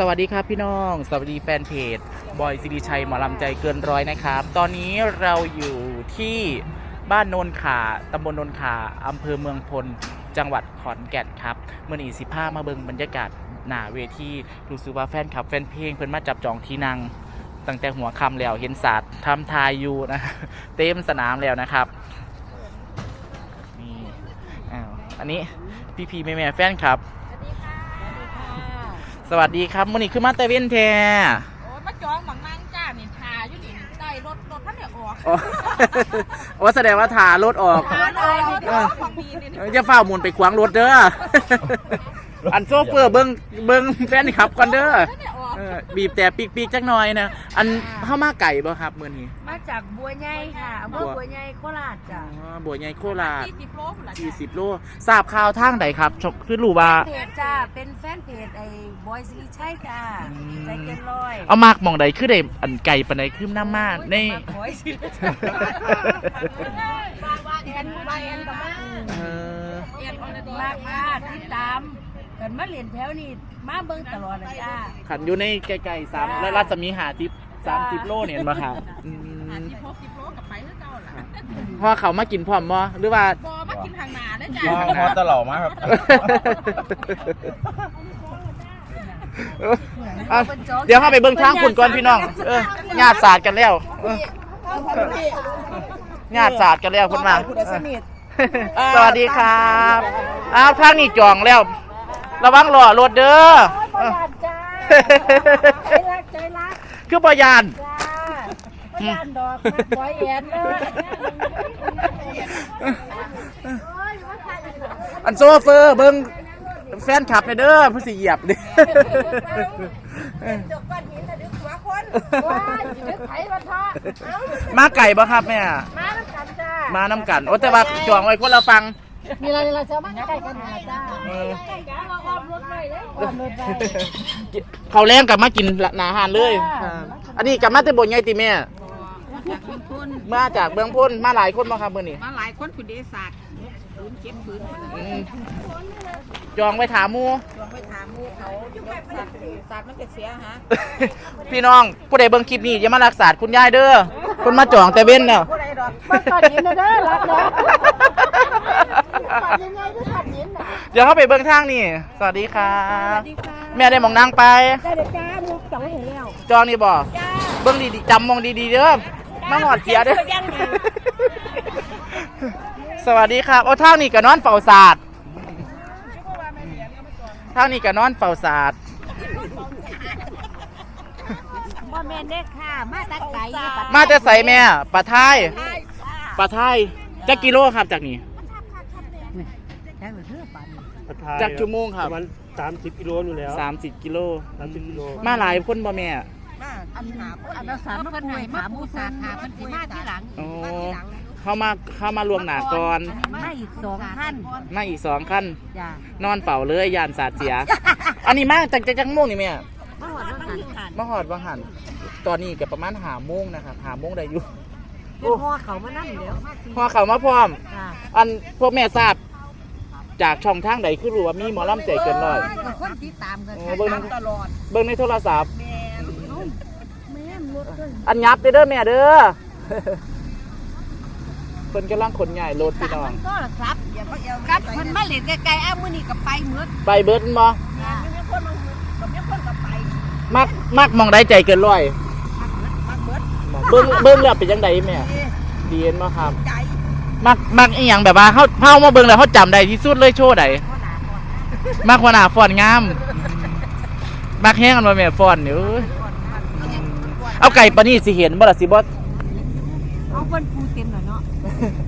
สวัสดีครับพี่น้อง สวัสดีแฟนเพจบอยสิริชัยหมอลำใจเกินร้อยนะครับ ตอนนี้เราอยู่ที่บ้านโนนขาตำบลโนนขาอำเภอเมืองพล จังหวัดขอนแก่นครับเมื่อนีสิผ้ามาเบิงบรรยากาศหน้าเวทีรู้สึกว่าแฟนคลับแฟนเพลงเพิ่นมาจับจองที่นั่งตั้งแต่หัวคำแล้วเห็นศาสตร์ทำทายอยู่นะเต็มสนามแล้วนะครับนี่อ้าวอันนี้พี่พีแม่แม่แฟนครับ สวัสดีครับมื่อนี้คือมาเตเว่นแท้โอ้ยมาจองหมังนั่งจ้านี่ทาอยู่นี่ได้รถรถท่านเนี่ยออกอ๋อโอ้แสดงว่าถารถออกทาได้นี่เด้อของดีนี่เอ้ยจะเฝ้าหมุนไปขวางรถเด้อ อันโซเฟอร์เบิ้งเบิ้งแฟนขับก่อนเด้อท่านเนี่ยออกเออบีบแต่ปีกปีกๆจักหน่อยนะอันเข้ามาไก่บ่ครับมื่อนี้มาจากบัวใหญ่ค่ะอำเภอบัวใหญ่โคราชจ้ะอ๋อบัวใหญ่โคราชที่สิบโลพุ่นล่ะจ้ะ40โลทราบข่าวทางใดครับชกคือรู้ว่าเพจจ้าเป็นแฟนเพจไอ้บอยซีใช่จ้าอืมใจเกินร้อยเอามากหมองใดคือได้อันไก่ปานใดคือน้ำมาในบอยซีว่าว่าแอนว่าแอนกับมาเออแอนออลดีมากค่ะติดตาม กันมาเรียนแถวนี้มาเบิ่งตลอดนะจ้า ขันอยู่ในไกลๆสามและรัศมีหาทิปสามสิบโลเนี่ยเห็นบ่ครับอืมสิบหกสิบโลกับไปคือเก่าล่ะพอเขามากินพร้อมบ่หรือว่า บอมากินทางนาเด้อจ้ามาพอตลอดมาครับ เอาเดี๋ยวเข้าไปเบิ่งทางคุณก่อนพี่น้องเออญาติศาสตร์กันแล้วเออญาติศาสตร์กันแล้วคุณมาเออสวัสดีครับ อ้าวทางนี้จองแล้ว ระวังหล่อรถเด้อเออจ้าใจรักใจรักคือบ่ยานจ้าพยานดอกนะบอยแอนเลยอันโซเฟอร์เบิ่งแฟนคลับในเด้อผู้สิเหยียบเด้จบก้อนหินแล้วดึกหัวคนว้ายดึกไผมาทอดเอ้ามาไก่บ่ครับแม่มาน้ำกันจ้ามาน้ำกันโอ้แต่ว่าจองไว้คนละฟัง มีอะไรเราจะมาใกล้กันหาจ้าเออออมรถไปเลยออมรถไปเขาแรงกลับมากินหนาอาหารเลย อันนี้กลับมาแต่บนไงติแม่จากเมืองพนมาจากเบืองพ้นมาหลายคนมาครับมื่อนี้มาหลายคนคุณเดชศาสตร์ศูนย์เจ็ดศูนย์อืมจองไว้ถามหมูลองไปถามหมูเขายกศาสตร์ศาสตร์มันจะเสียฮะ พี่น้องผู้ใดเบิ่งคลิปนี้อย่ามารักษาคุณยายเด้อคนมาจองแต่เว้นแล้วผู้ใดดอกมาก่อนหินนะเด้อรับเด้อ ก่อนยังไงก็ขัดหินนะเดี๋ยวเข้าไปเบิ่งทางนี่ สวัสดีครับแม่ได้หมองนางไป ได้เด็กจ้ามุกจังเห็นแล้วจองนี่บ่เบิ่งดีๆจำมองดีๆเด้อมาหอดเสียเด้อสวัสดีครับโอ้ทางนี่ก็นอนเฝ้าศาสตร์ทางนี่ก็นอนเฝ้าศาสตร์ บ่แม่นเด้อค่ะ มาตักไก่อยู่ปัดมาแต่ใส่แม่ปลาไทยปลาไทยจักกิโลครับจากนี้ จังเด้อปัดจากชั่วโมงครับ ประมาณสามสิบกิโลอยู่แล้ว30กิโล สามสิบกิโลมาหลายคนบ่แม่อันหาอันนั้นสามมาป่วยหาหมูสาขาเพิ่นสิมาทีหลังโอ้เข้ามาเข้ามารวมหนาก่อนมาอีกสองท่านมาอีกสองขั้นจ้านอนเฝ้าเลยยานสาดเสีย อันนี้มาจากจากจังโมงนี่แม่มาหอดแล้วกันมาหอดว่าหัน ตอนนี้ก็ประมาณหาโมงนะครับหาโมงได้อยู่เป็นพ่อเขามานั่งเดี๋ยวพอเขามาพร้อมจ้าอันพวกแม่ทราบ จากช่องทางใดคือรู้ว่ามีหมอลำใจเกินร้อย ก็คนติดตามกันโอ้เบิ่งในตลอดเบิ่งในโทรศัพท์ แม่แม่นรถเพิ่นอันยับเด้อเด้อแม่เด้อ เพิ่นกำลังขนใหญ่รถพี่น้องมันก็รับอย่าไปเอาครับเพิ่นมาเล่นไกลๆอ้าวมื้อนี้ก็ไปหมดไปเบิดบ่จ้ามีคนมากับมีคนกับไปมักมักมองได้ใจเกินร้อยมาเบิดเบิ่งเบิ่งแล้วเป็นจังไดแม่ดีเห็นบ่ครับ ใจ มักมักอีหยังแบบว่าเฮาเฮามาเบิ่งแล้วเฮาจำได้ที่สุดเลยโชว์ใดพ่อหลาพ่อมักหัวหน้าฟอนต์งาม มักแห้งกันบ่แม่ฟอนต์นี่เอ้ยเอาไก่ปานนี้สิเห็นบ่ล่ะสิบ่เอาเพิ่นปูเต็มแล้วเนาะ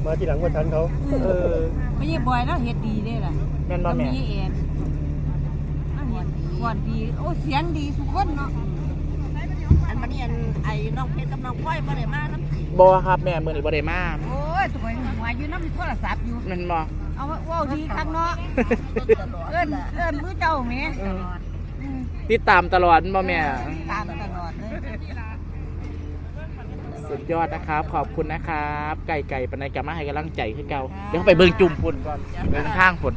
มาที่หลังวันทันเขาเออไม่ใช่บอยแล้วเฮ็ดดีเด้ล่ะแม่นบ่แม่มีแอนอันนี้ก่อนดีโอ้เสียงดีทุกคนเนาะอันมันนี่อันไอ้น้องเพชรกับน้องพ้อยมาได้มาน้ำบ่ครับแม่มื้อนี้บ่ได้มาโอ้ยตัว หัวอยู่นำโทรศัพท์อยู่แม่นบ่เอาเว้าดีคักเนาะ เอิ้นเอิ้นมือเจ้าแหม่อืมติดตามตลอดบ่แม่ ตามตลอดเลย สุดยอดนะครับ ขอบคุณนะครับ ไก่ไก่ปานใดกลับมาให้กำลังใจคือเก่าเดี๋ยวไปเบิ่งจุ่มพุ่นก่อนเบิ่งข้างพุ่น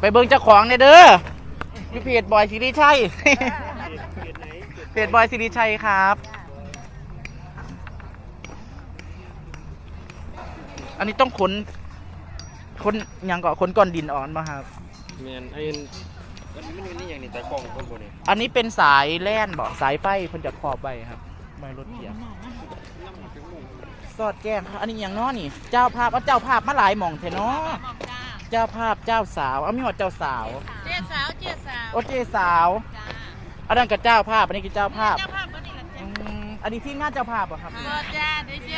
ไปเบิ่งเจ้าของเนี่ยเด้ออยู่เพจบอยสิริชัยเปลี่ยนไหนเพจบอยสิริชัยครับ อันนี้ต้องขนขนหยังก่อนขนก้อนดินออกมาครับ เมียนไอ้มันมันมันนี่อย่างนี้แต่กล้องคนบนนี่อันนี้เป็นสายแล่นบอกสายไฟเพิ่นจะขอบไว้ครับไม่รถเกียร์สอดแจ้งครับอันนี้อย่างน้อนี่ เจ้าภาพเอาเจ้าภาพมาหลายหม่องเถอะเนาะบอกจ้าเจ้าภาพเจ้าสาวเอามีหอดเจ้าสาวเจ๊สาวเจ๊สาวโอเจสาวจ้าอันนั้นกับเจ้าภาพอันนี้คือเจ้าภาพเจ้าภาพก็นี่แหละอืจ้ามอันนี้ทีมงานเจ้าภาพเหรอครับ ก็จ้าเดี๋ยวเจ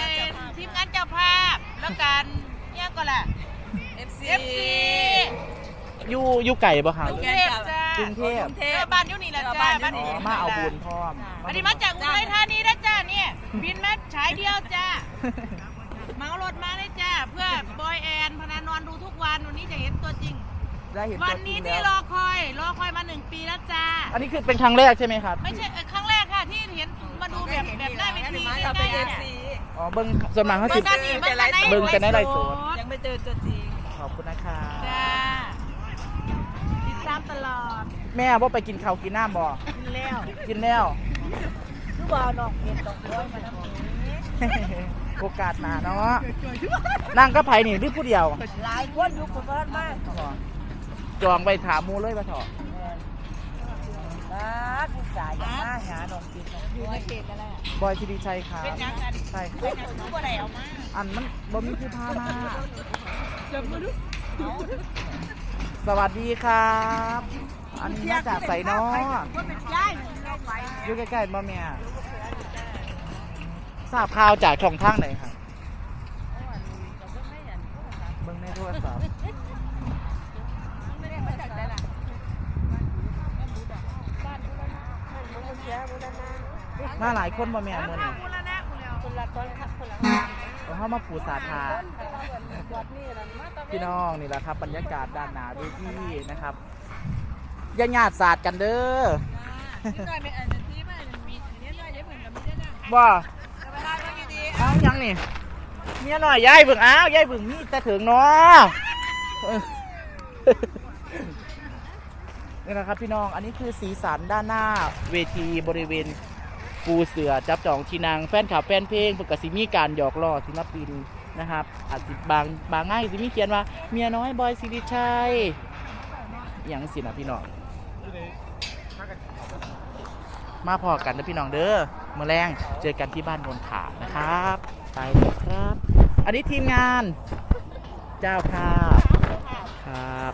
ทีมงานเจ้าภาพ แล้วกันเนี่ยก็แหละ FC FC อยู่อยู่ไก่บ่ครับกรุงเทพจ้ากรุงเทพ เทพบ้านอยู่นี่แหละจ้าบ้านอ๋อยู่อนี่ มาเอาบุญพร้อมอันนี้มาจากอุทัยธานีนะจ้าเนี่ยบินแม่ฉายเดียวจ้าเมารถมาเลยจ้าเพื่อบอยแอนพนันนอนดูทุกวันวันนี้จะเห็นตัวจริง ได้เห็นวัตันวจรินี้งที่รแล้อวคอย รอคอยมาหนึ่งปีแล้วจ้า อันนี้คือเป็นครั้งแรกใช่ไหมครับ ไม่ใช่เอ่อครั้งแรกค่ะที่เห็นมาดูแบบแบบหน้าเวทีใกล้ๆเนี่ย อ๋อเบิ้งส่วนมากเขาเบิ่สิงกันนี่เบิ่งกันในเบิ่งกันในไลฟ์สด ยังไม่เจอตัวจริงขอบคุณนะคะจ้าติดตามตลอดแม่ว่าไปกินข้าวกินน้ำบ่กินแล้วกินแล้ว คือบ่นอกเห็นตกร้อยมาทั้งนี้โอกาสหนาเนาะนั่งก็ไผนี่หรือผู้เดียวหลายคนอยู่กับบ้านมากจองไปถามหมูเลยปะเถอะ บ้านผู้ชายอย่ามาหานองกินน้อยู่ในเขตอะไรบอยทีดีชัยครับเป็นยังไงใช่เป็นยังคือบ่ได้เอามาอันมันบ่มีคือพามาสวัสดีครับ อันนี้มาจากใสเนาะว่าเป็นย้ายเราไปอยู่ใกล้ๆบ่แม่ทราบข่าวจากช่องทางไหนครับเบิ่งในโทรศัพท์ มาหลายคนบ่แม่มื้อนี้คนละนะคนแล้วคนละคนครับคนละเราเข้ามาปูสาธาพี่น้องนี่แหละครับ บรรยากาศด้านหน้าเวทีนะครับอย่าหยาดสาดกันเด้อนิดหน่อยเป็นอันที่มันมีนิดหน่อยเดี๋ยวเหมือนกับไม่ได้นะบ่เวลาเราดีเอายังนี่เมียหน่อยยายเบิ่งอ้าวยายเบิ่งนี่แต่ถึงเนาะเออนี่นะครับพี่น้อง อันนี้คือสีสันด้านหน้าเวทีบริเวณ ปูเสือจับจองที่นางแฟนข่าวแฟนเพลงปกติมีการหยอกล้อศิลปินนะครับอาจสิบางบางง่ายสิมีเขียนว่าเมียน้อยบอยสิริชัยอหย่างสินะพี่น้อง มาพอกันนะพี่น้องเด้อเมื่อแรงเจอกันที่บ้านนนขานะครับ ไปเลยครับ อันนี้ทีมงาน เจ้าภาพครับ